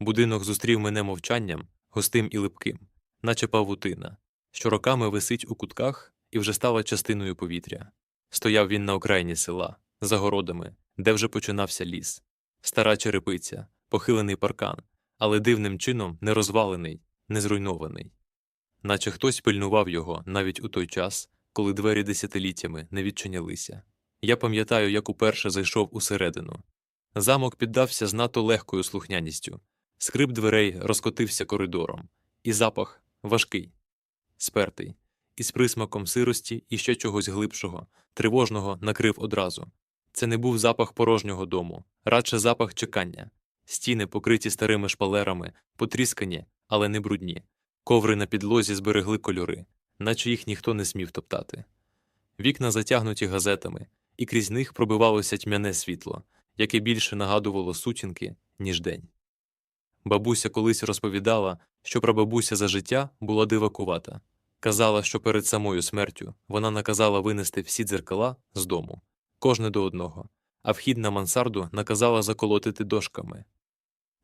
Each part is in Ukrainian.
Будинок зустрів мене мовчанням, густим і липким, наче павутина, що роками висить у кутках і вже стала частиною повітря. Стояв він на окраїні села, за городами, де вже починався ліс. Стара черепиця, похилений паркан, але дивним чином не розвалений, не зруйнований. Наче хтось пильнував його навіть у той час, коли двері десятиліттями не відчинялися. Я пам'ятаю, як уперше зайшов усередину. Замок піддався з надто легкою слухняністю. Скрип дверей розкотився коридором, і запах важкий, спертий, із присмаком сирості і ще чогось глибшого, тривожного накрив одразу. Це не був запах порожнього дому, радше запах чекання. Стіни, покриті старими шпалерами, потріскані, але не брудні. Коври на підлозі зберегли кольори, наче їх ніхто не смів топтати. Вікна затягнуті газетами, і крізь них пробивалося тьмяне світло, яке більше нагадувало сутінки, ніж день. Бабуся колись розповідала, що прабабуся за життя була дивакувата. Казала, що перед самою смертю вона наказала винести всі дзеркала з дому, кожне до одного, а вхід на мансарду наказала заколотити дошками.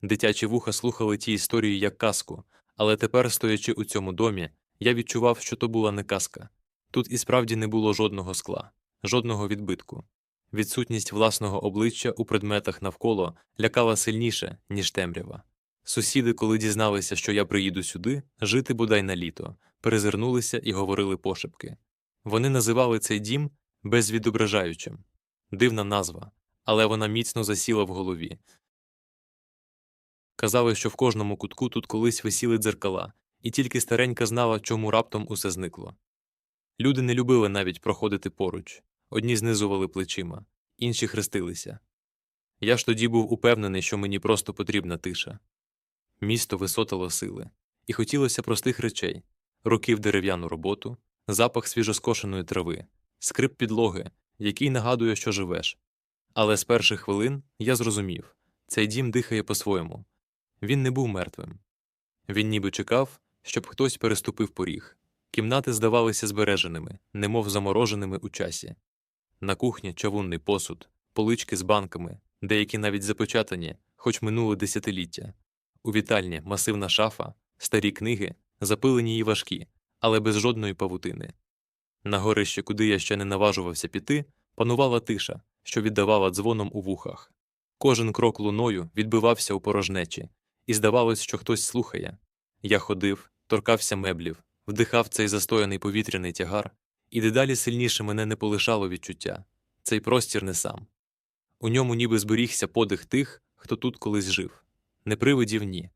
Дитячі вуха слухали ті історії як казку, але тепер, стоячи у цьому домі, я відчував, що то була не казка. Тут і справді не було жодного скла, жодного відбитку. Відсутність власного обличчя у предметах навколо лякала сильніше, ніж темрява. Сусіди, коли дізналися, що я приїду сюди, жити бодай на літо, перезирнулися і говорили пошепки. Вони називали цей дім безвідображаючим. Дивна назва, але вона міцно засіла в голові. Казали, що в кожному кутку тут колись висіли дзеркала, і тільки старенька знала, чому раптом усе зникло. Люди не любили навіть проходити поруч, одні знизували плечима, інші хрестилися. Я ж тоді був упевнений, що мені просто потрібна тиша. Місто висотило сили, і хотілося простих речей руки в дерев'яну роботу, запах свіжоскошеної трави, скрип підлоги, який нагадує, що живеш. Але з перших хвилин я зрозумів цей дім дихає по-своєму. Він не був мертвим. Він ніби чекав, щоб хтось переступив поріг. Кімнати здавалися збереженими, немов замороженими у часі. На кухні чавунний посуд, полички з банками, деякі навіть запечатані, хоч минуло десятиліття. У вітальні масивна шафа, старі книги, запилені й важкі, але без жодної павутини. На горище, куди я ще не наважувався піти, панувала тиша, що віддавала дзвоном у вухах. Кожен крок луною відбивався у порожнечі, і здавалось, що хтось слухає. Я ходив, торкався меблів, вдихав цей застояний повітряний тягар, і дедалі сильніше мене не полишало відчуття цей простір не сам. У ньому ніби зберігся подих тих, хто тут колись жив, не привидів ні,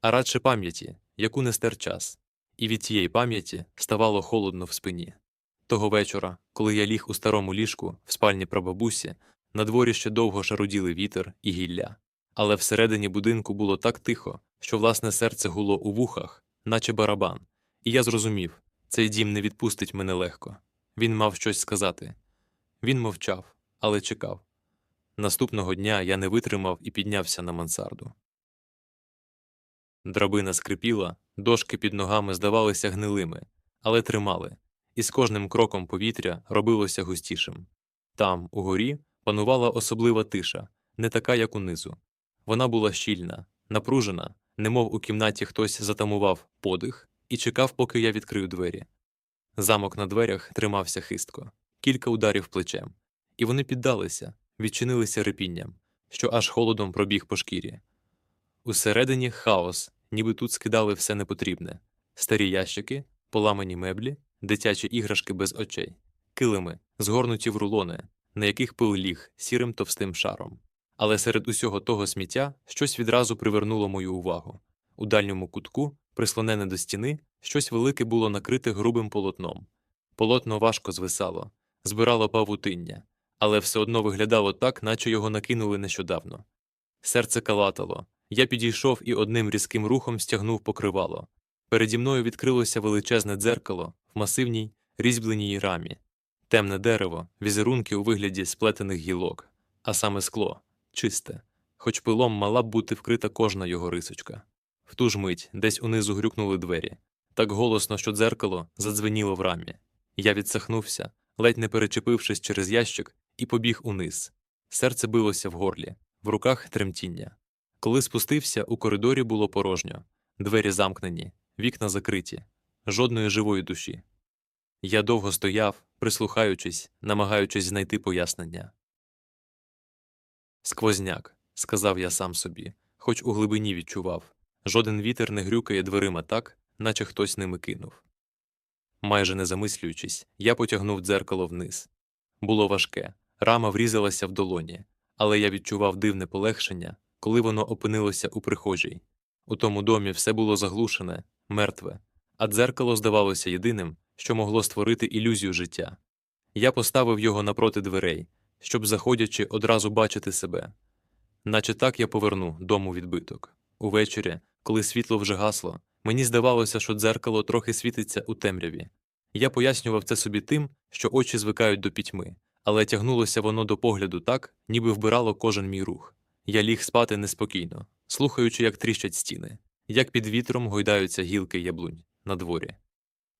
а радше пам'яті, яку не стер час, і від тієї пам'яті ставало холодно в спині. Того вечора, коли я ліг у старому ліжку в спальні прабабусі, на дворі ще довго шаруділи вітер і гілля, але всередині будинку було так тихо, що власне серце гуло у вухах, наче барабан, і я зрозумів цей дім не відпустить мене легко. Він мав щось сказати. Він мовчав, але чекав. Наступного дня я не витримав і піднявся на мансарду. Драбина скрипіла, дошки під ногами здавалися гнилими, але тримали, і з кожним кроком повітря робилося густішим. Там, угорі, панувала особлива тиша, не така, як унизу. Вона була щільна, напружена, немов у кімнаті хтось затамував подих і чекав, поки я відкрию двері. Замок на дверях тримався хистко, кілька ударів плечем, і вони піддалися, відчинилися репінням, що аж холодом пробіг по шкірі. Усередині хаос, ніби тут скидали все непотрібне старі ящики, поламані меблі, дитячі іграшки без очей, килими, згорнуті в рулони, на яких пил ліг сірим товстим шаром. Але серед усього того сміття щось відразу привернуло мою увагу. У дальньому кутку, прислонене до стіни, щось велике було накрите грубим полотном. Полотно важко звисало, збирало павутиння, але все одно виглядало так, наче його накинули нещодавно. Серце калатало. Я підійшов і одним різким рухом стягнув покривало. Переді мною відкрилося величезне дзеркало в масивній різьбленій рамі, темне дерево, візерунки у вигляді сплетених гілок, а саме скло чисте, хоч пилом мала б бути вкрита кожна його рисочка. В ту ж мить десь унизу грюкнули двері, так голосно, що дзеркало задзвеніло в рамі. Я відсахнувся, ледь не перечепившись через ящик, і побіг униз. Серце билося в горлі, в руках тремтіння. Коли спустився, у коридорі було порожньо, двері замкнені, вікна закриті, жодної живої душі. Я довго стояв, прислухаючись, намагаючись знайти пояснення. Сквозняк, сказав я сам собі, хоч у глибині відчував. Жоден вітер не грюкає дверима так, наче хтось ними кинув. Майже не замислюючись, я потягнув дзеркало вниз. Було важке, рама врізалася в долоні, але я відчував дивне полегшення, коли воно опинилося у прихожій. У тому домі все було заглушене, мертве, а дзеркало здавалося єдиним, що могло створити ілюзію життя. Я поставив його напроти дверей, щоб, заходячи, одразу бачити себе. Наче так я поверну дому відбиток. Увечері, коли світло вже гасло, мені здавалося, що дзеркало трохи світиться у темряві. Я пояснював це собі тим, що очі звикають до пітьми, але тягнулося воно до погляду так, ніби вбирало кожен мій рух. Я ліг спати неспокійно, слухаючи, як тріщать стіни, як під вітром гойдаються гілки яблунь на дворі.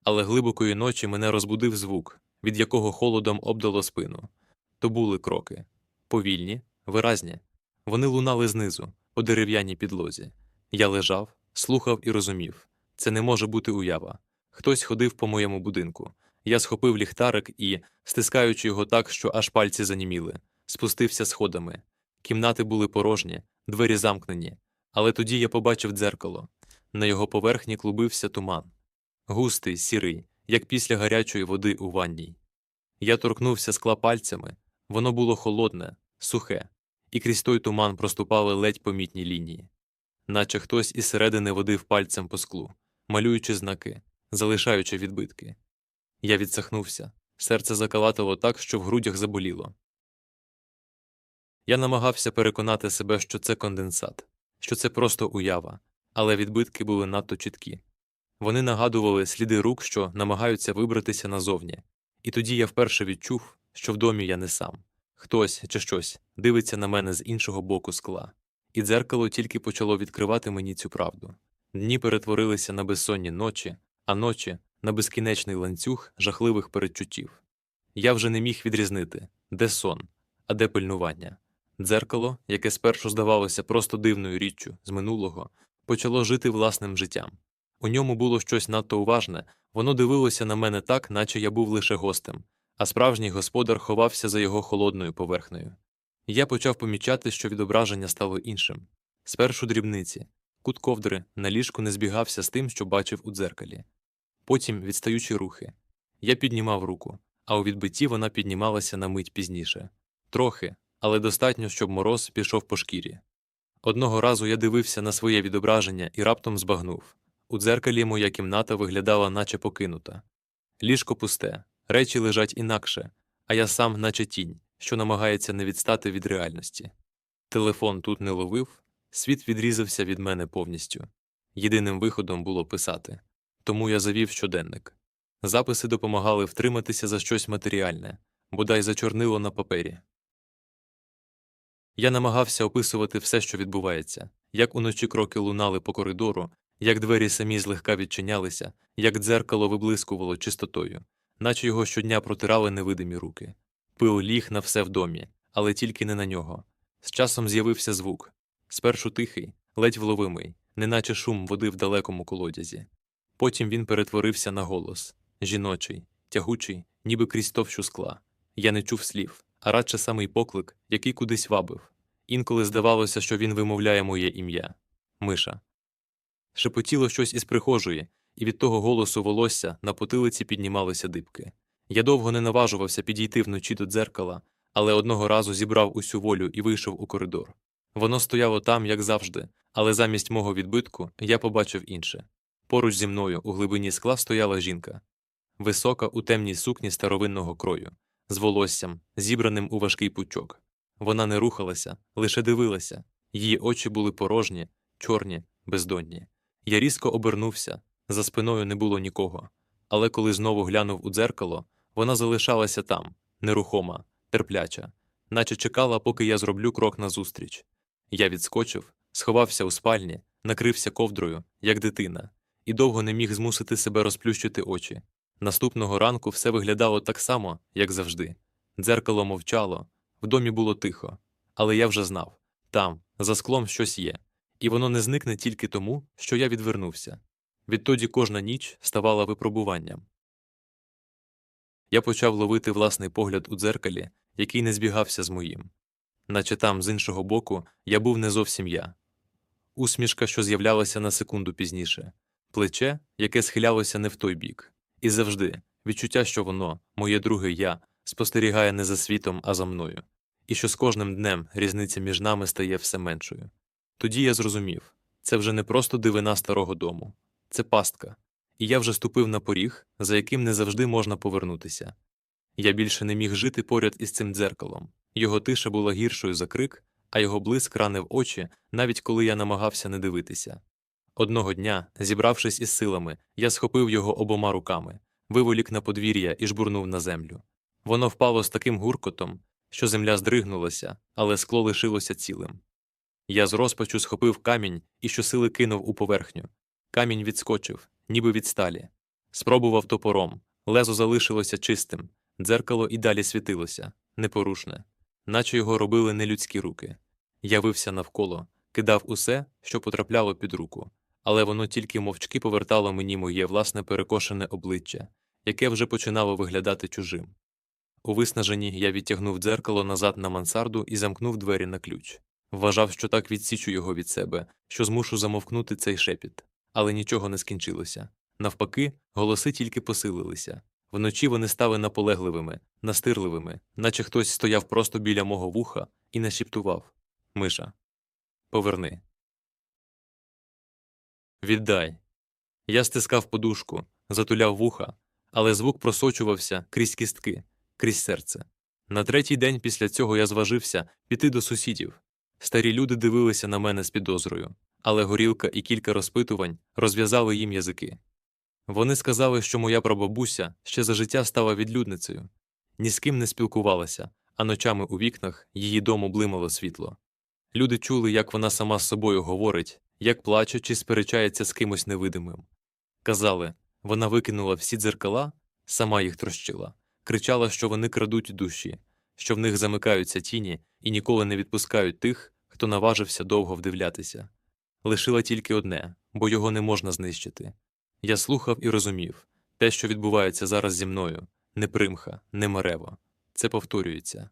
Але глибокої ночі мене розбудив звук, від якого холодом обдало спину. То були кроки повільні, виразні. Вони лунали знизу, по дерев'яній підлозі. Я лежав, слухав і розумів це не може бути уява. Хтось ходив по моєму будинку. Я схопив ліхтарик і, стискаючи його так, що аж пальці заніміли, спустився сходами. Кімнати були порожні, двері замкнені, але тоді я побачив дзеркало. На його поверхні клубився туман. Густий, сірий, як після гарячої води у ванній. Я торкнувся скла пальцями, воно було холодне, сухе, і крізь той туман проступали ледь помітні лінії, наче хтось із середини водив пальцем по склу, малюючи знаки, залишаючи відбитки. Я відсахнувся, серце закалатило так, що в грудях заболіло. Я намагався переконати себе, що це конденсат, що це просто уява, але відбитки були надто чіткі. Вони нагадували сліди рук, що намагаються вибратися назовні, і тоді я вперше відчув, що в домі я не сам. Хтось чи щось дивиться на мене з іншого боку скла, і дзеркало тільки почало відкривати мені цю правду. Дні перетворилися на безсонні ночі, а ночі на безкінечний ланцюг жахливих передчуттів. Я вже не міг відрізнити, де сон, а де пильнування. Дзеркало, яке спершу здавалося просто дивною річчю з минулого, почало жити власним життям. У ньому було щось надто уважне, воно дивилося на мене так, наче я був лише гостем, а справжній господар ховався за його холодною поверхнею. Я почав помічати, що відображення стало іншим. Спершу дрібниці, кут ковдри на ліжку не збігався з тим, що бачив у дзеркалі. Потім відстаючі рухи. Я піднімав руку, а у відбитті вона піднімалася на мить пізніше. Трохи, але достатньо, щоб мороз пішов по шкірі. Одного разу я дивився на своє відображення і раптом збагнув. У дзеркалі моя кімната виглядала, наче покинута. Ліжко пусте, речі лежать інакше, а я сам, наче тінь, що намагається не відстати від реальності. Телефон тут не ловив, світ відрізався від мене повністю. Єдиним виходом було писати. Тому я завів щоденник. Записи допомагали втриматися за щось матеріальне, бодай зачорнило на папері. Я намагався описувати все, що відбувається, як уночі кроки лунали по коридору, як двері самі злегка відчинялися, як дзеркало виблискувало чистотою, наче його щодня протирали невидимі руки. Пил ліг на все в домі, але тільки не на нього. З часом з'явився звук спершу тихий, ледь вловимий, неначе шум води в далекому колодязі. Потім він перетворився на голос жіночий, тягучий, ніби крізь товщу скла. Я не чув слів, а радше самий поклик, який кудись вабив. Інколи здавалося, що він вимовляє моє ім'я Миша. Шепотіло щось із прихожої, і від того голосу волосся на потилиці піднімалися дибки. Я довго не наважувався підійти вночі до дзеркала, але одного разу зібрав усю волю і вийшов у коридор. Воно стояло там, як завжди, але замість мого відбитку я побачив інше. Поруч зі мною у глибині скла стояла жінка, висока у темній сукні старовинного крою, з волоссям, зібраним у важкий пучок. Вона не рухалася, лише дивилася, її очі були порожні, чорні, бездонні. Я різко обернувся, за спиною не було нікого, але коли знову глянув у дзеркало, вона залишалася там, нерухома, терпляча, наче чекала, поки я зроблю крок назустріч. Я відскочив, сховався у спальні, накрився ковдрою, як дитина, і довго не міг змусити себе розплющити очі. Наступного ранку все виглядало так само, як завжди. Дзеркало мовчало, в домі було тихо, але я вже знав там, за склом щось є, І воно не зникне тільки тому, що я відвернувся. Відтоді кожна ніч ставала випробуванням. Я почав ловити власний погляд у дзеркалі, який не збігався з моїм. Наче там, з іншого боку, я був не зовсім я. Усмішка, що з'являлася на секунду пізніше, плече, яке схилялося не в той бік, і завжди відчуття, що воно, моє друге я, спостерігає не за світом, а за мною, і що з кожним днем різниця між нами стає все меншою. Тоді я зрозумів це вже не просто дивина старого дому, це пастка, і я вже ступив на поріг, за яким не завжди можна повернутися. Я більше не міг жити поряд із цим дзеркалом. Його тиша була гіршою за крик, а його блиск ранив очі, навіть коли я намагався не дивитися. Одного дня, зібравшись із силами, я схопив його обома руками, виволік на подвір'я і жбурнув на землю. Воно впало з таким гуркотом, що земля здригнулася, але скло лишилося цілим. Я з розпачу схопив камінь і щосили кинув у поверхню. Камінь відскочив, ніби від сталі. Спробував топором, лезо залишилося чистим, дзеркало і далі світилося, непорушне, наче його робили нелюдські руки. Я вився навколо, кидав усе, що потрапляло під руку, але воно тільки мовчки повертало мені моє власне перекошене обличчя, яке вже починало виглядати чужим. У виснаженні я відтягнув дзеркало назад на мансарду і замкнув двері на ключ. Вважав, що так відсічу його від себе, що змушу замовкнути цей шепіт. Але нічого не скінчилося. Навпаки, голоси тільки посилилися. Вночі вони стали наполегливими, настирливими, наче хтось стояв просто біля мого вуха і нашіптував Миша, поверни. Віддай. Я стискав подушку, затуляв вуха, але звук просочувався крізь кістки, крізь серце. На третій день після цього я зважився піти до сусідів. Старі люди дивилися на мене з підозрою, але горілка і кілька розпитувань розв'язали їм язики. Вони сказали, що моя прабабуся ще за життя стала відлюдницею, ні з ким не спілкувалася, а ночами у вікнах її дому блимало світло. Люди чули, як вона сама з собою говорить, як плаче чи сперечається з кимось невидимим. Казали, вона викинула всі дзеркала, сама їх трощила, кричала, що вони крадуть душі, що в них замикаються тіні і ніколи не відпускають тих, хто наважився довго вдивлятися. Лишила тільки одне, бо його не можна знищити. Я слухав і розумів те, що відбувається зараз зі мною, не примха, не марево. Це повторюється.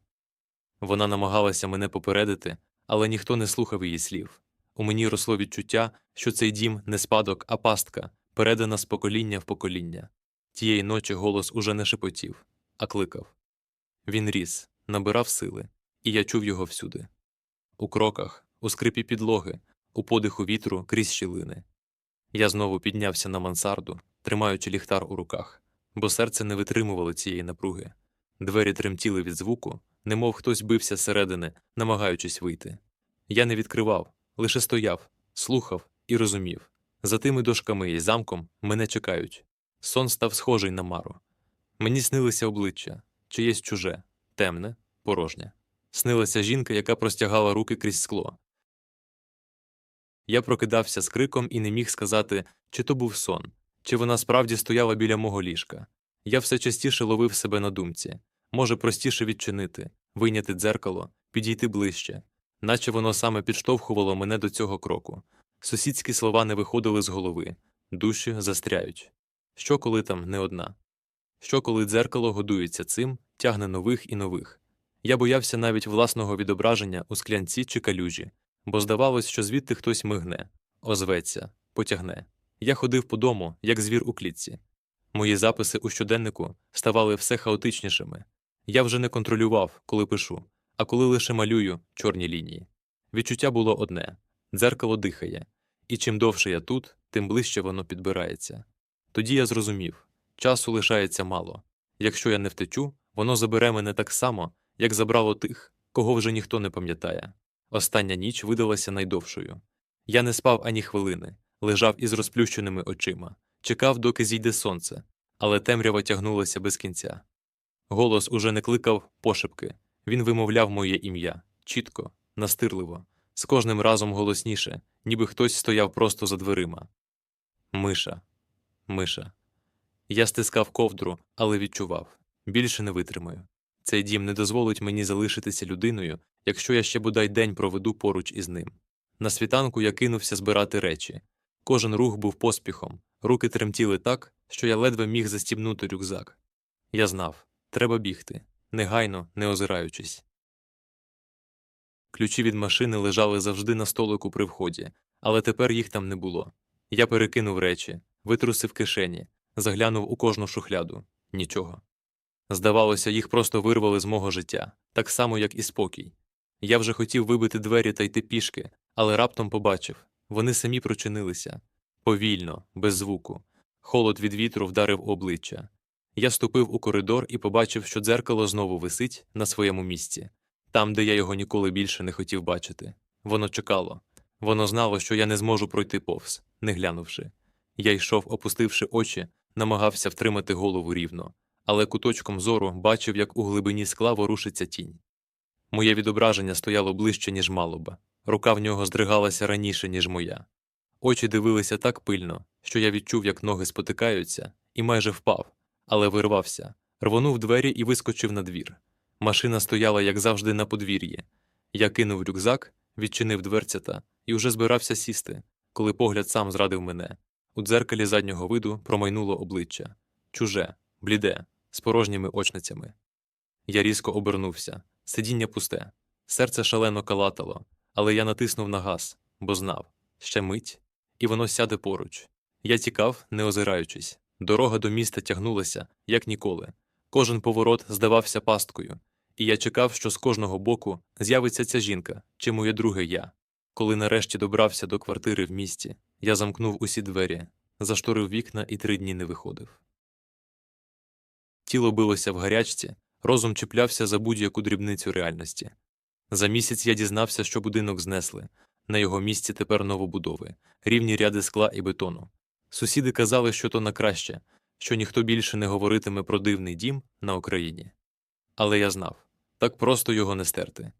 Вона намагалася мене попередити, але ніхто не слухав її слів. У мені росло відчуття, що цей дім не спадок, а пастка, передана з покоління в покоління. Тієї ночі голос уже не шепотів, а кликав. Він ріс, набирав сили, і я чув його всюди. У кроках, у скрипі підлоги, у подиху вітру крізь щілини. Я знову піднявся на мансарду, тримаючи ліхтар у руках, бо серце не витримувало цієї напруги. Двері тремтіли від звуку, немов хтось бився зсередини, намагаючись вийти. Я не відкривав, лише стояв, слухав і розумів за тими дошками і замком мене чекають. Сон став схожий на мару. Мені снилися обличчя, чиєсь чуже, темне, порожнє. Снилася жінка, яка простягала руки крізь скло. Я прокидався з криком і не міг сказати, чи то був сон, чи вона справді стояла біля мого ліжка. Я все частіше ловив себе на думці може простіше відчинити, вийняти дзеркало, підійти ближче, наче воно саме підштовхувало мене до цього кроку. Сусідські слова не виходили з голови, душі застряють. Що коли там не одна? Що коли дзеркало годується цим, тягне нових і нових? Я боявся навіть власного відображення у склянці чи калюжі, бо здавалось, що звідти хтось мигне, озветься, потягне. Я ходив по дому, як звір у клітці. Мої записи у щоденнику ставали все хаотичнішими. Я вже не контролював, коли пишу, а коли лише малюю чорні лінії. Відчуття було одне дзеркало дихає, і чим довше я тут, тим ближче воно підбирається. Тоді я зрозумів часу лишається мало. Якщо я не втечу, воно забере мене так само, як забрало тих, кого вже ніхто не пам'ятає. Остання ніч видалася найдовшою. Я не спав ані хвилини, лежав із розплющеними очима, чекав, доки зійде сонце, але темрява тягнулася без кінця. Голос уже не кликав пошепки, він вимовляв моє ім'я чітко, настирливо, з кожним разом голосніше, ніби хтось стояв просто за дверима. Миша, Миша. Я стискав ковдру, але відчував більше не витримаю. Цей дім не дозволить мені залишитися людиною, якщо я ще бодай день проведу поруч із ним. На світанку я кинувся збирати речі. Кожен рух був поспіхом, руки тремтіли так, що я ледве міг застібнути рюкзак. Я знав треба бігти, негайно, не озираючись. Ключі від машини лежали завжди на столику при вході, але тепер їх там не було. Я перекинув речі, витрусив кишені, заглянув у кожну шухляду нічого. Здавалося, їх просто вирвали з мого життя, так само, як і спокій. Я вже хотів вибити двері та йти пішки, але раптом побачив вони самі прочинилися повільно, без звуку. Холод від вітру вдарив обличчя. Я ступив у коридор і побачив, що дзеркало знову висить на своєму місці, там, де я його ніколи більше не хотів бачити. Воно чекало. Воно знало, що я не зможу пройти повз, не глянувши. Я йшов, опустивши очі, намагався втримати голову рівно, але куточком зору бачив, як у глибині скла ворушиться тінь. Моє відображення стояло ближче, ніж мало би. Рука в нього здригалася раніше, ніж моя. Очі дивилися так пильно, що я відчув, як ноги спотикаються, і майже впав, але вирвався, рвонув двері і вискочив на двір. Машина стояла, як завжди, на подвір'ї. Я кинув рюкзак, відчинив дверцята і уже збирався сісти, коли погляд сам зрадив мене. У дзеркалі заднього виду промайнуло обличчя чуже, бліде, з порожніми очницями. Я різко обернувся. Сидіння пусте. Серце шалено калатало, але я натиснув на газ, бо знав ще мить, і воно сяде поруч. Я тікав, не озираючись. Дорога до міста тягнулася, як ніколи. Кожен поворот здавався пасткою, і я чекав, що з кожного боку з'явиться ця жінка чи моє друге я. Коли нарешті добрався до квартири в місті, я замкнув усі двері, зашторив вікна і три дні не виходив. Тіло билося в гарячці, розум чіплявся за будь-яку дрібницю реальності. За місяць я дізнався, що будинок знесли, на його місці тепер новобудови, рівні ряди скла і бетону. Сусіди казали, що то на краще, що ніхто більше не говоритиме про дивний дім на Україні. Але я знав так просто його не стерти.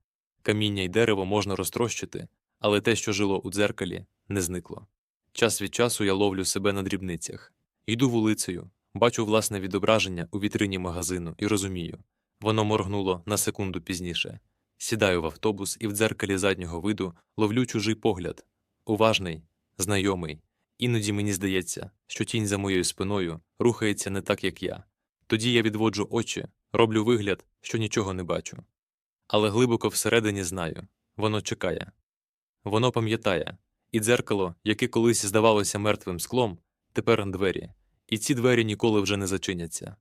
Каміння й дерево можна розтрощити, але те, що жило у дзеркалі, не зникло. Час від часу я ловлю себе на дрібницях, йду вулицею, бачу власне відображення у вітрині магазину і розумію воно моргнуло на секунду пізніше. Сідаю в автобус і в дзеркалі заднього виду ловлю чужий погляд уважний, знайомий. Іноді мені здається, що тінь за моєю спиною рухається не так, як я. Тоді я відводжу очі, роблю вигляд, що нічого не бачу. Але глибоко всередині знаю воно чекає. Воно пам'ятає, і дзеркало, яке колись здавалося мертвим склом, тепер двері, і ці двері ніколи вже не зачиняться.